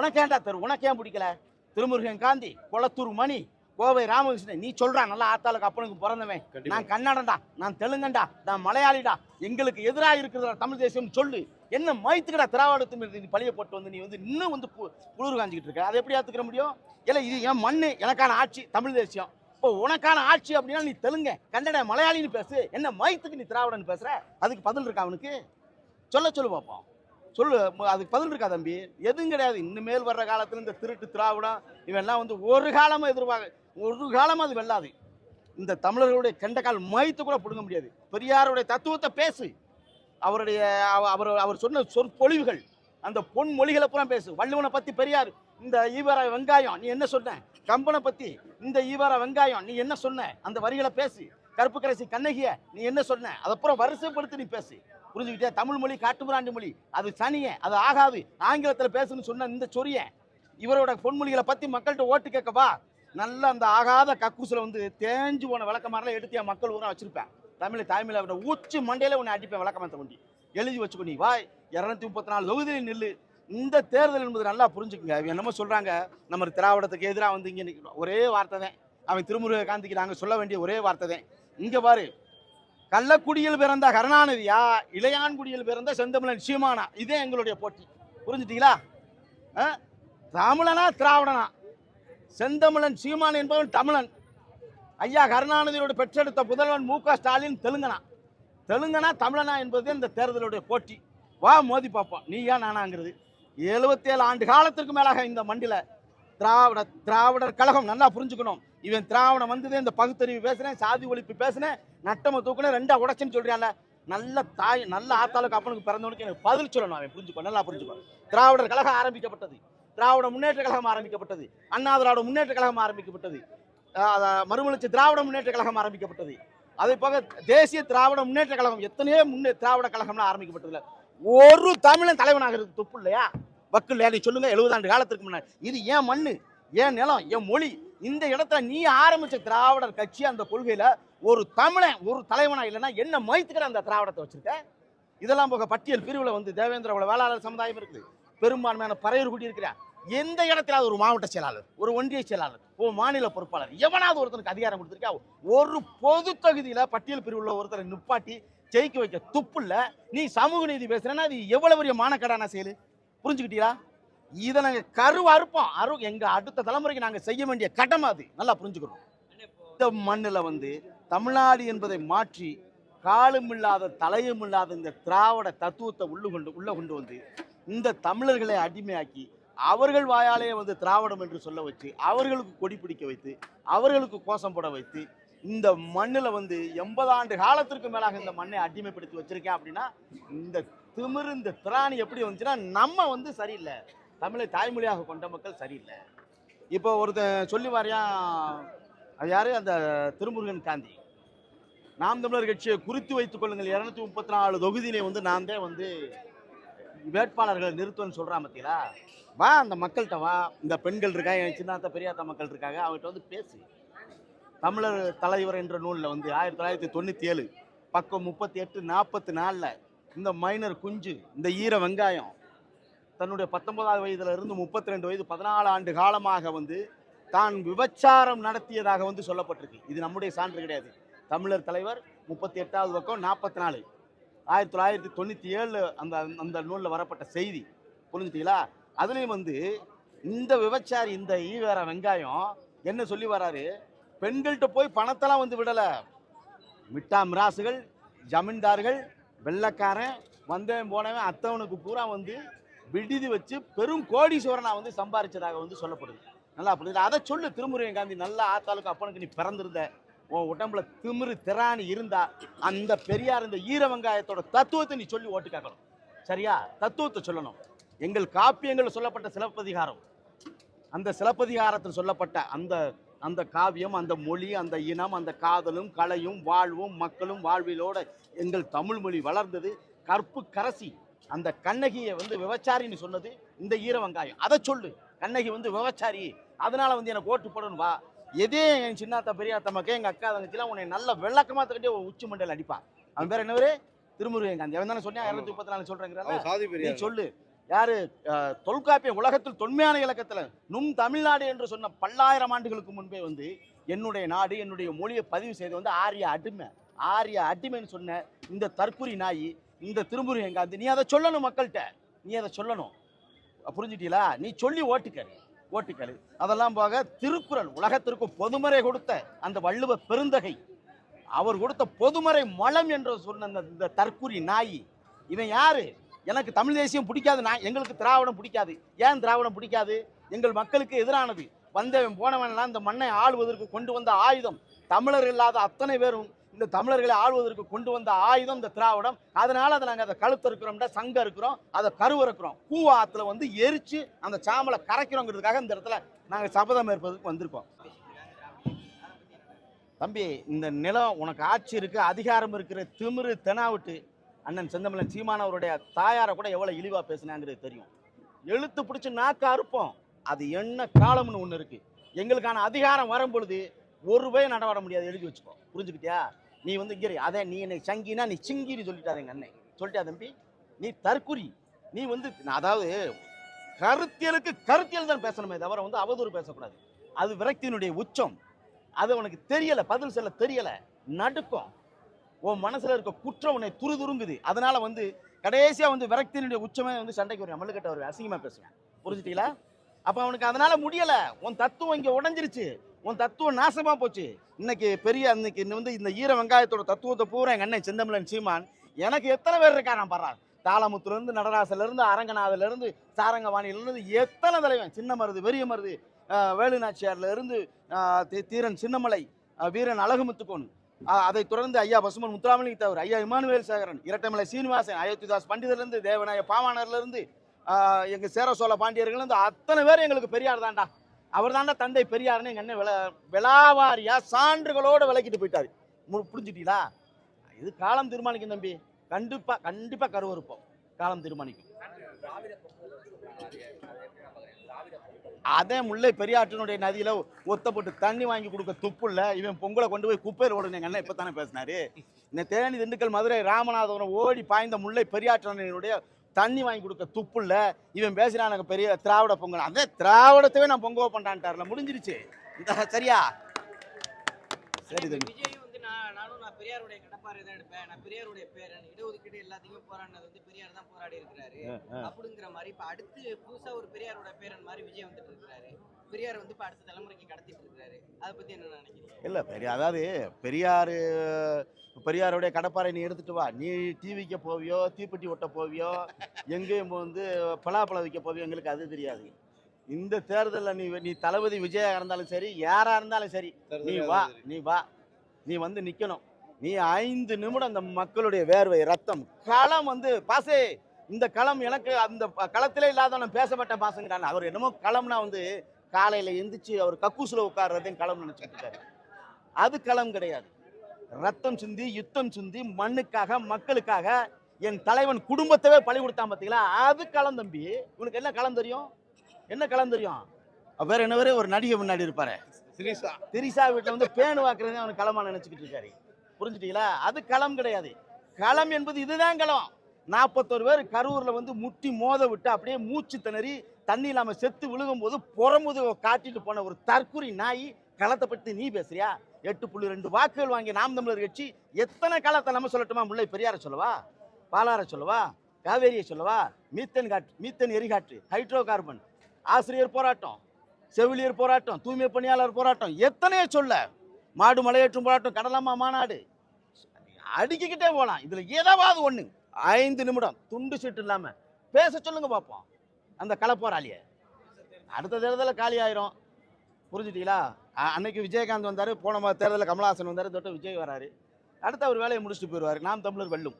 உனக்கேண்டா தரு? உனக்கேன் பிடிக்கல? திருமுருகன் காந்தி குளத்தூர் மணி கோவை ராமகிருஷ்ணன். நீ சொல்றான் நல்லா ஆத்தாளுக்கு அப்பனுக்கு பிறந்தவன். நான் கன்னடன்டா நான் தெலுங்கண்டா நான் மலையாளிடா. எங்களுக்கு எதிராக இருக்கிற தமிழ் தேசியம் சொல்லு. என்ன மைத்துக்கடா திராவிடத்து நீ பழிய போட்டு வந்து நீ வந்து இன்னும் வந்து புழுர் காஞ்சிக்கிட்டு இருக்க. அதை எப்படி ஏத்துக்கிற முடியும்? இல்லை இது என் மண்ணு எனக்கான ஆட்சி தமிழ் தேசியம். இப்போ உனக்கான ஆட்சி அப்படின்னா நீ தெலுங்க கன்னட மலையாளின்னு பேசு. என்ன மைத்துக்கு நீ திராவிடன்னு பேசுற? அதுக்கு பதில் இருக்கா அவனுக்கு? சொல்ல சொல்லு பார்ப்போம் சொல்லு அதுக்கு பதில் இருக்கா தம்பி? எதுவும் கிடையாது. இனிமேல் வர்ற காலத்தில் இந்த திருட்டு திராவிடம் இவெல்லாம் வந்து ஒரு காலமும் எதிர்பார்க்க ஒரு காலமும் அது வெல்லாது. இந்த தமிழர்களுடைய கெண்டக்கால் மயத்து கூட பிடுங்க முடியாது. பெரியாருடைய தத்துவத்தை பேசு. அவருடைய அவ- அவர் அவர் சொன்ன சொற்பொழிவுகள் அந்த பொன் மொழிகளை பூரா பேசு. வள்ளுவனை பற்றி பெரியார் இந்த ஈவர வெங்காயம் நீ என்ன சொன்ன? கம்பனை பற்றி இந்த ஈவர வெங்காயம் நீ என்ன சொன்ன? அந்த வரிகளை பேசு. கருப்பு கரைசி கண்ணகிய நீ என்ன சொன்ன? அதப்புறம் வரிசைப்படுத்தி நீ பேசு. புரிஞ்சுக்கிட்டே? தமிழ் மொழி காட்டுமிராண்டி மொழி. அது சனிய அது ஆகாது. ஆங்கிலத்தில் பேசுன்னு சொன்ன இந்த சொரிய இவரோட பொன்மொழிகளை பற்றி மக்கள்கிட்ட ஓட்டு கேட்கவா நல்லா நல்ல அந்த ஆகாத கக்கூசில் வந்து தேஞ்சு போன விளக்கமாரெல்லாம் எடுத்து என் மக்கள் ஊரா வச்சுருப்பேன். தமிழ் தாய்மொழி அவரோட உச்சி மண்டையில் உன்னை அடிப்பேன் விளக்கமாத்த கொண்டி எழுதி வச்சுக்கோ நீ வாய். இரநூத்தி முப்பத்தி நாலு தொகுதியில் நில்லு. இந்த தேர்தல் என்பது நல்லா புரிஞ்சுக்குங்க. என்னமோ சொல்கிறாங்க நம்ம திராவிடத்துக்கு எதிராக வந்து இங்கே ஒரே வார்த்தை தான். அவன் திருமுருக காந்திக்கு நாங்கள் சொல்ல வேண்டிய ஒரே வார்த்தை தான். இங்கே பாரு கள்ளக்குடியில் பிறந்த கருணாநிதியா இளையான்குடியில் பிறந்த செந்தமிழன் சீமானா இதே எங்களுடைய போட்டி. புரிஞ்சுட்டீங்களா? ஆ? தமிழனா திராவிடனா? செந்தமிழன் சீமான் என்பவன் தமிழன். ஐயா கருணாநிதியோட பெற்றெடுத்த புதல்வன் மு க ஸ்டாலின் தெலுங்கனா. தெலுங்கனா தமிழனா என்பது இந்த தேர்தலுடைய போட்டி. வா மோதி பார்ப்போம். நீ ஏன் நானாங்கிறது? எழுபத்தேழு ஆண்டு காலத்திற்கு மேலாக இந்த மண்டியில் திராவிட திராவிடர் கழகம் நல்லா புரிஞ்சுக்கணும். இவன் திராவிடம் வந்ததே இந்த பகுத்தறிவு பேசுனேன் சாதி ஒழிப்பு பேசுனேன் நட்டம தூக்குன ரெண்டா உடச்சுன்னு சொல்றியான்ல நல்ல தாய் நல்ல ஆத்தாளுக்கு அப்பனுக்கு பிறந்தவனுக்கு எனக்கு பதில் சொல்லணும் அவன். புரிஞ்சுக்கோ நல்லா புரிஞ்சுக்கோ. திராவிடர் கழகம் ஆரம்பிக்கப்பட்டது. திராவிட முன்னேற்ற கழகம் ஆரம்பிக்கப்பட்டது. அண்ணா திராவிட முன்னேற்ற கழகம் ஆரம்பிக்கப்பட்டது. மறுமலர்ச்சி திராவிட முன்னேற்ற கழகம் ஆரம்பிக்கப்பட்டது. அதே போக தேசிய திராவிட முன்னேற்ற கழகம் எத்தனையோ முன்னே திராவிட கழகம்லாம் ஆரம்பிக்கப்பட்டதில்ல ஒரு தமிழன் தலைவனாக இருக்கு. தொப்பு இல்லையா வக்கு இல்லையா நீ சொல்லுங்க எழுபதாண்டு காலத்துக்கு முன்னாடி இது ஏன் மண்ணு? ஏன் நிலம்? என் மொழி? இந்த இடத்துல நீ ஆரம்பிச்ச திராவிடர் கட்சி அந்த கொள்கையில ஒரு தமிழன் ஒரு தலைவனா இல்லைன்னா என்ன மைத்துக்கிற அந்த திராவிடத்தை வச்சிருக்க? இதெல்லாம் போக பட்டியல் பிரிவில் வந்து தேவேந்திர குல வேளாளர் சமுதாயம் இருக்குது. பெரும்பான்மையான பறையூர் குடி இருக்கிறான் எந்த இடத்துல ஒரு மாவட்ட செயலாளர் ஒரு ஒன்றிய செயலாளர் ஒரு மாநில பொறுப்பாளர் எவனாவது ஒருத்தனுக்கு அதிகாரம் கொடுத்துருக்கா? ஒரு பொது தொகுதியில் பட்டியல் பிரிவில் ஒருத்தரை நிப்பாட்டி ஜெயிக்க வைக்க துப்புல்ல நீ சமூக நீதி பேசுறேன்னா அது எவ்வளவு பெரிய மானக்கடான செயல்? புரிஞ்சுக்கிட்டீங்களா? இதை நாங்கள் கரு அறுப்போம். அரு எங்கள் அடுத்த தலைமுறைக்கு நாங்கள் செய்ய வேண்டிய கடமை அது. நல்லா புரிஞ்சுக்கிறோம் இந்த மண்ணில் வந்து தமிழ்நாடு என்பதை மாற்றி காலும் இல்லாத தலையும் இல்லாத இந்த திராவிட தத்துவத்தை உள்ள கொண்டு உள்ளே கொண்டு வந்து இந்த தமிழர்களை அடிமையாக்கி அவர்கள் வாயாலே வந்து திராவிடம் என்று சொல்ல வச்சு அவர்களுக்கு கொடி பிடிக்க வைத்து அவர்களுக்கு கோஷம் போட வைத்து இந்த மண்ணில் வந்து எண்பது ஆண்டு காலத்திற்கு மேலாக இந்த மண்ணை அடிமைப்படுத்தி வச்சிருக்கேன் அப்படின்னா இந்த திமிரு இந்த திராணி எப்படி வந்துச்சுன்னா நம்ம வந்து சரியில்லை. தமிழை தாய்மொழியாக கொண்ட மக்கள் சரியில்லை. இப்போ ஒருத்தன் சொல்லி வாரியா அது யாரு? அந்த திருமுருகன் காந்தி. நாம் தமிழர் கட்சியை குறித்து வைத்துக் கொள்ளுங்கள். இரநூத்தி முப்பத்தி நாலு தொகுதியிலே வந்து நான் தான் வந்து வேட்பாளர்களை நிறுத்துவேன்னு சொல்கிறான் பார்த்தீங்களா வா அந்த மக்கள்கிட்ட வா. இந்த பெண்கள் இருக்கா? என் சின்னாத்த பெரியாத்த மக்கள் இருக்காங்க. அவங்ககிட்ட வந்து பேசு. தமிழர் தலைவர் என்ற நூலில் வந்து ஆயிரத்தி தொள்ளாயிரத்தி தொண்ணூற்றி ஏழு பக்கம் முப்பத்தி எட்டு நாற்பத்தி நாலில் இந்த மைனர் குஞ்சு இந்த ஈர வெங்காயம் தன்னுடைய பத்தொன்பதாவது வயதுல இருந்து முப்பத்தி ரெண்டு வயது பதினாலு ஆண்டு காலமாக வந்து தான் விபச்சாரம் நடத்தியதாக வந்து சொல்லப்பட்டிருக்கு. இது நம்முடைய சான்று கிடையாது. தமிழர் தலைவர் முப்பத்தி எட்டாவது பக்கம் நாற்பத்தி நாலு ஆயிரத்தி தொள்ளாயிரத்தி தொண்ணூற்றி ஏழு அந்த அந்த நூலில் வரப்பட்ட செய்தி புரிஞ்சுட்டீங்களா? அதுலேயும் வந்து இந்த விபச்சாரி இந்த ஈவேர வெங்காயம் என்ன சொல்லி வராரு? பெண்கள்கிட்ட போய் பணத்தெல்லாம் வந்து விடலை. மிட்டா மிராசுகள் ஜமீன்தார்கள் வெள்ளக்காரன் வந்தவன் போனவன் அத்தவனுக்கு பூரா வந்து விடுதி வச்சு பெரும் கோடீஸ்வரனா வந்து சம்பாரிச்சதாக வந்து சொல்லப்படுது. நல்லா புரியுது? அதை சொல்லு திருமுருகன் காந்தி நல்ல ஆத்தாளுக்கு அப்பனுக்கு நீ பிறந்திருந்த உன் உடம்புல திமிரு திராணி இருந்தா அந்த பெரியார் இந்த ஈர வெங்காயத்தோட தத்துவத்தை நீ சொல்லி ஓட்டு கேட்கணும். சரியா? தத்துவத்தை சொல்லணும். எங்கள் காப்பியங்களில் சொல்லப்பட்ட சிலப்பதிகாரம். அந்த சிலப்பதிகாரத்தில் சொல்லப்பட்ட அந்த அந்த காவியம் அந்த மொழி அந்த இனம் அந்த காதலும் கலையும் வாழ்வும் மக்களும் வாழ்விலோட எங்கள் தமிழ் மொழி வளர்ந்தது. கற்பு கரசி அந்த கண்ணகியை வந்து விபச்சாரின்னு சொன்னது இந்த ஈர வெங்காயம் அதை சொல்லு கண்ணகி வந்து விபச்சாரி. அதனால வந்து எனக்கு ஓட்டு போடணும் வா. எதே என் சின்னாத்த பெரியாத்த மக்கள் எங்கள் அக்கா தங்கச்சிலாம் உன்னை நல்ல விளக்கமாத்துக்கிட்டே உச்சி மண்டையில் அடிப்பான் அவன் பேர் என்னவரு? திருமுருகன் காந்தி. அவன் தானே சொன்னேன் இரநூத்தி முப்பத்தி நாலு சொல்கிறேங்கிற சொல்லு. யாரு? தொல்காப்பியம் உலகத்தில் தொன்மையான இலக்கத்தில் நும் தமிழ்நாடு என்று சொன்ன பல்லாயிரம் ஆண்டுகளுக்கு முன்பே வந்து என்னுடைய நாடு என்னுடைய மொழியை பதிவு செய்து வந்து ஆரிய அடிமை ஆரிய அடிமைன்னு சொன்ன இந்த தற்குறி நாய் இந்த திருமுறை எங்காந்து நீ அதை சொல்லணும் மக்கள்கிட்ட. நீ அதை சொல்லணும். புரிஞ்சுட்டீங்களா? நீ சொல்லி ஓட்டுக்கரு ஓட்டுக்கரு. அதெல்லாம் போக திருக்குறள் உலகத்திற்கு பொதுமறை கொடுத்த அந்த வள்ளுவ பெருந்தகை அவர் கொடுத்த பொதுமறை மலம் என்று சொன்ன அந்த இந்த தற்குறி நாய் இவன் யாரு? எனக்கு தமிழ் தேசியம் பிடிக்காது நான் எங்களுக்கு திராவிடம் பிடிக்காது. ஏன் திராவிடம் பிடிக்காது? எங்கள் மக்களுக்கு எதிரானது. வந்தவன் போனவன்லாம் இந்த மண்ணை ஆளுவதற்கு கொண்டு வந்த ஆயுதம். தமிழர் இல்லாத அத்தனை பேரும் இந்த தமிழர்களை ஆளுவதற்கு கொண்டு வந்த ஆயுதம் இந்த திராவிடம். அதனால அதை நாங்கள் அதை கழுத்து இருக்கிறோம்டா சங்கம் இருக்கிறோம் அதை கருவு இருக்கிறோம் கூவா வந்து எரிச்சு அந்த சாமலை கரைக்கிறோங்கிறதுக்காக இந்த இடத்துல நாங்கள் சபதம் ஏற்பதற்கு வந்திருக்கோம். தம்பி இந்த நிலம் உனக்கு ஆட்சி இருக்கு அதிகாரம் இருக்கிற திமிரு தெனாவிட்டு. அண்ணன் செந்தமிழன் சீமானவருடைய தாயாரை கூட எவ்வளோ இழிவாக பேசினாங்கிறது தெரியும். எழுத்து பிடிச்சி நாக்க அறுப்போம். அது என்ன காலம்னு ஒன்று இருக்குது எங்களுக்கான அதிகாரம் வரும் பொழுது ஒரு ரூபாய் நடவாட முடியாது. எழுதி வச்சுக்கோ. புரிஞ்சுக்கிட்டியா? நீ வந்து இங்கே அதே நீ என்னை சங்கினா நீ சிங்கின்னு சொல்லிட்டாரு எங்கள் அண்ணன். சொல்லிட்டா தம்பி? நீ தற்குறி. நீ வந்து நான் அதாவது கருத்தியலுக்கு கருத்தியல் தான் பேசணுமே தவிர வந்து அவதூறு பேசக்கூடாது. அது விரக்தியினுடைய உச்சம். அது உனக்கு தெரியலை. பதில் சொல்ல தெரியலை. நடுக்கம். உன் மனசில் இருக்க குற்றம் உன்னை துருதுருங்குது. அதனால் வந்து கடைசியாக வந்து விரக்தியினுடைய உச்சமே வந்து சண்டைக்கு வருவேன். மல்லுக்கட்ட வருவேன். அசிங்கமாக பேசுவேன். புரிஞ்சுட்டீங்களா? அப்போ அவனுக்கு அதனால் முடியலை. உன் தத்துவம் இங்கே உடைஞ்சிருச்சு. உன் தத்துவம் நாசமாக போச்சு. இன்னைக்கு பெரிய இன்னைக்கு இன்னும் வந்து இந்த ஈர வெங்காயத்தோட தத்துவத்தை பூரா எங்கள் அண்ணன் செந்தமிழன் சீமான் எனக்கு எத்தனை பேர் இருக்கா நான் பாடுறான். தாளமுத்துலேருந்து நடராசிலேருந்து அரங்கநாதிலேருந்து இருந்து எத்தனை தலைவன்? சின்ன மருது பெரிய மருது வேலுநாச்சியார்லேருந்து தீரன் சின்னமலை வீரன் அழகுமுத்துக்கோன். அதை தொடர்ந்து ஐயா பசுமன் முத்துராமலிங்க தவிர ஐயா இமானுவேல் சேகரன் இரட்டைமலை சீனிவாசன் அயோத்திதாஸ் பண்டிதர்லேருந்து தேவநாய பாவாணர்லேருந்து எங்க சேர சோழ பாண்டியர்கள்லேருந்து அத்தனை பேர் எங்களுக்கு பெரியார் தான்டா. அவர் தாண்டா தந்தை பெரியார்னு எங்கள் அண்ணன் விள விளாவாரியா சான்றுகளோட விளக்கிட்டு போயிட்டாரு. மு- புரிஞ்சுட்டீங்களா? இது காலம் தீர்மானிக்கும் தம்பி. கண்டிப்பா கண்டிப்பா கருவறுப்போம். காலம் தீர்மானிக்கும். அதே முல்லை பெரியாற்றினுடைய நதியில ஒத்தப்பட்டு தண்ணி வாங்கி கொடுக்க துப்புல இவன் பொங்கலை கொண்டு போய் குப்பையில் ஓடுன எங்க அண்ணன் இப்பதானே பேசினாரு. இந்த தேனி திண்டுக்கல் மதுரை ராமநாதபுரம் ஓடி பாய்ந்த முல்லை பெரியாற்றினுடைய தண்ணி வாங்கி கொடுக்க துப்புல இவன் பேசுறானுங்க பெரிய திராவிட பொங்கல். அதே திராவிடத்தவே நான் பொங்கல் பண்றான்ட்டார்ல முடிஞ்சிருச்சு. இந்த சரியா? சரி இப்ப தம்பி விஜய் வந்து நான் நானும் நான் பெரியாருடைய கடப்பாறை தான் எடுப்பேன். நான் பெரியாருடைய பேரன் இடஒதுக்கீடு எல்லாத்தையும் போராடினது வந்து பெரியார் தான் போராடி இருக்கிறாரு. அப்படிங்கிற மாதிரி இப்ப அடுத்து புதுசா ஒரு பெரியாரோட பேரன் மாதிரி விஜய் வந்துட்டு இருக்காரு பெரியார் வந்து இப்ப அடுத்த தலைமுறைக்கு கடத்திட்டு இருக்காரு அதை பத்தி என்ன நினைக்கிறீங்க? இல்லை பெரிய அதாவது பெரியார் பெரியாருடைய கடப்பாறை நீ எடுத்துட்டு வா. நீ டீ விற்க போவியோ தீப்பெட்டி ஒட்ட போவியோ எங்கேயும் வந்து பலாப்பழம் விற்க போவியோ எங்களுக்கு அது தெரியாது. இந்த தேர்தலில் நீ நீ தளபதி விஜயா இருந்தாலும் சரி யாரா இருந்தாலும் சரி நீ வா நீ வா. நீ வந்து நிக்கணும். நீ ஐந்து நிமிடம் அந்த மக்களுடைய வேர்வை ரத்தம் களம் வந்து பாசே இந்த களம் எனக்கு அந்த களத்திலே இல்லாதவன் பேசப்பட்ட பாசங்கிறான். அவர் என்னமோ களம்னா வந்து காலையில எந்திரிச்சு அவர் கக்கூசுல உட்கார்றதையும் களம் நினைச்சிட்டு இருக்காரு. அது களம் கிடையாது. ரத்தம் சிந்தி யுத்தம் சிந்தி மண்ணுக்காக மக்களுக்காக என் தலைவன் குடும்பத்தவே பழி கொடுத்தான் பார்த்தீங்களா அது களம் தம்பி. உனக்கு என்ன களம் தெரியும்? என்ன களம் தெரியும்? வேற என்ன வேற ஒரு நடிகை முன்னாடி இருப்பாரு. சிரிசா திரிசா வீட்டில் வந்து பேணு வாக்குறதே அவனுக்கு களமா நினைச்சுக்கிட்டு இருக்காரு. புரிஞ்சுட்டீங்களா? அது களம் கிடையாது. களம் என்பது இதுதான் களம். நாற்பத்தோரு பேர் கரூரில் வந்து முட்டி மோத விட்டு அப்படியே மூச்சு திணறி தண்ணி இல்லாமல் செத்து விழுகும்போது புறமுதுக காட்டிட்டு போன ஒரு தற்குறி நாய் களத்தை பற்றி நீ பேசுறியா? எட்டு புள்ளி ரெண்டு வாக்குகள் வாங்கி நாம் தமிழர் கட்சி எத்தனை களத்தை நம்ம சொல்லட்டுமா? முல்லை பெரியார சொல்லவா? பாலார சொல்லவா? காவேரியை சொல்லவா? மீத்தன் காற்று மீத்தன் எரிகாற்று ஹைட்ரோ கார்பன் ஆசிரியர் போராட்டம் செவிலியர் போராட்டம் தூய்மை பணியாளர் போராட்டம் எத்தனையோ சொல்ல மாடு மலையேற்றும் போராட்டம் கடலாமா மாநாடு? அடிக்கிக்கிட்டே போகலாம் இதில் ஏதாவது ஒன்று ஐந்து நிமிடம். துண்டு சீட்டு இல்லாமல் பேச சொல்லுங்க பார்ப்போம் அந்த களப்போராளிய. அடுத்த தேர்தலில் காலி ஆயிரும். புரிஞ்சுட்டீங்களா? அன்னைக்கு விஜயகாந்த் வந்தார் போன தேர்தலில் கமலஹாசன் வந்தார் தொட்ட விஜய் வராரு. அடுத்து அவர் வேலையை முடிச்சுட்டு போயிடுவார் நாம் தமிழர் வெல்லும்